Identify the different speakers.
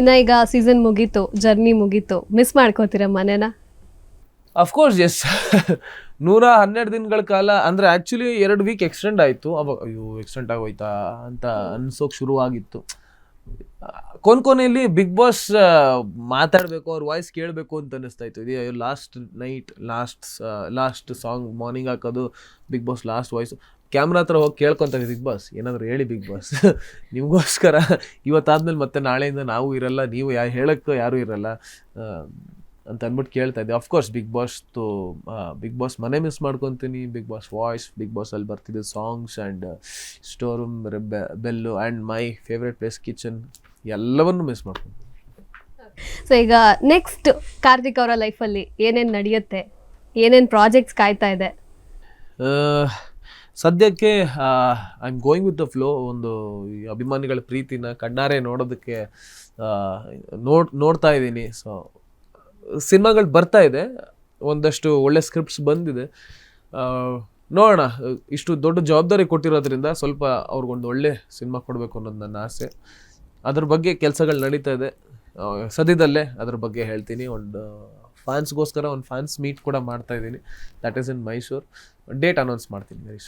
Speaker 1: ಇನ್ನ ಈಗ ಸೀಸನ್ ಮುಗೀತು ಜರ್ನಿ ಮುಗೀತು ಮಿಸ್ ಮಾಡ್ಕೋತೀರಾ ಮನೇನ?
Speaker 2: ಅಫ್ಕೋರ್ಸ್ ಎಸ್ ನೂರ ಹನ್ನೆರಡು ದಿನಗಳ ಕಾಲ, ಅಂದರೆ ಆ್ಯಕ್ಚುಲಿ ಎರಡು ವೀಕ್ ಎಕ್ಸ್ಟೆಂಡ್ ಆಯಿತು. ಅವಾಗ, ಅಯ್ಯೋ ಎಕ್ಸ್ಟೆಂಡ್ ಆಗೋಯ್ತಾ ಅಂತ ಅನ್ಸೋಕೆ ಶುರುವಾಗಿತ್ತು. ಕೊನ್ ಕೊನೆಯಲ್ಲಿ ಬಿಗ್ ಬಾಸ್ ಮಾತಾಡಬೇಕು, ಅವ್ರ ವಾಯ್ಸ್ ಕೇಳಬೇಕು ಅಂತ ಅನಿಸ್ತಾ ಇತ್ತು ಇದು last night last last song morning ಹಾಕೋದು, big boss last voice camera ಹತ್ರ ಹೋಗಿ ಕೇಳ್ಕೊತಾರೆ, ಬಿಗ್ ಬಾಸ್, ಏನಾದರೂ ಹೇಳಿ ಬಿಗ್ ಬಾಸ್. ನಿಮಗೋಸ್ಕರ ಇವತ್ತಾದ್ಮೇಲೆ ಮತ್ತೆ ನಾಳೆಯಿಂದ ನಾವು ಇರಲ್ಲ, ನೀವು ಯಾ, ಹೇಳೋಕ್ಕೂ ಯಾರೂ ಇರಲ್ಲ ಅಂತ ಅಂದ್ಬಿಟ್ಟು ಕೇಳ್ತಾ ಇದ್ದೆ ಅಫ್ಕೋರ್ಸ್ ಬಿಗ್ ಬಾಸ್ದು ಬಿಗ್ ಬಾಸ್ ಮನೆ ಮಿಸ್ ಮಾಡ್ಕೊತೀನಿ, big boss voice big boss ಅಲ್ಲಿ ಬರ್ತಿದ್ದ songs and store room bell and my favourite place kitchen ಎಲ್ಲವನ್ನು ಮಿಸ್ ಮಾಡ್ಕೊಂಡು
Speaker 1: ಸೊ ಈಗ ನೆಕ್ಸ್ಟ್ ಕಾರ್ತಿಕ್ ಅವರ ಲೈಫಲ್ಲಿ ಏನೇನು ನಡೆಯುತ್ತೆ? ಏನೇನು ಪ್ರಾಜೆಕ್ಟ್ಸ್ ಕಾಯ್ತಾ ಇದೆ?
Speaker 2: ಸದ್ಯಕ್ಕೆ I am going with the flow ಒಂದು ಈ ಅಭಿಮಾನಿಗಳ ಪ್ರೀತಿನ ಕಣ್ಣಾರೆ ನೋಡೋದಕ್ಕೆ ನೋಡ್ ನೋಡ್ತಾ ಇದ್ದೀನಿ. ಸೊ ಸಿನಿಮಾಗಳು ಬರ್ತಾ ಇದೆ. ಒಂದಷ್ಟು ಒಳ್ಳೆ ಸ್ಕ್ರಿಪ್ಟ್ಸ್ ಬಂದಿದೆ. ನೋಡೋಣ. ಇಷ್ಟು ದೊಡ್ಡ ಜವಾಬ್ದಾರಿ ಕೊಟ್ಟಿರೋದ್ರಿಂದ ಸ್ವಲ್ಪ ಅವ್ರಿಗೊಂದು ಒಳ್ಳೆ ಸಿನಿಮಾ ಕೊಡಬೇಕು ಅನ್ನೋದು ನನ್ನ ಆಸೆ. ಅದ್ರ ಬಗ್ಗೆ ಕೆಲಸಗಳು ನಡೀತಾ ಇದೆ. ಸದ್ಯದಲ್ಲೇ ಅದ್ರ ಬಗ್ಗೆ ಹೇಳ್ತೀನಿ. ಒಂದು ಫ್ಯಾನ್ಸ್ಗೋಸ್ಕರ ಒಂದು ಫ್ಯಾನ್ಸ್ ಮೀಟ್ ಕೂಡ ಮಾಡ್ತಾ ಇದ್ದೀನಿ. That is in Mysuru date announce ಮಾಡ್ತೀನಿ ವೆರಿ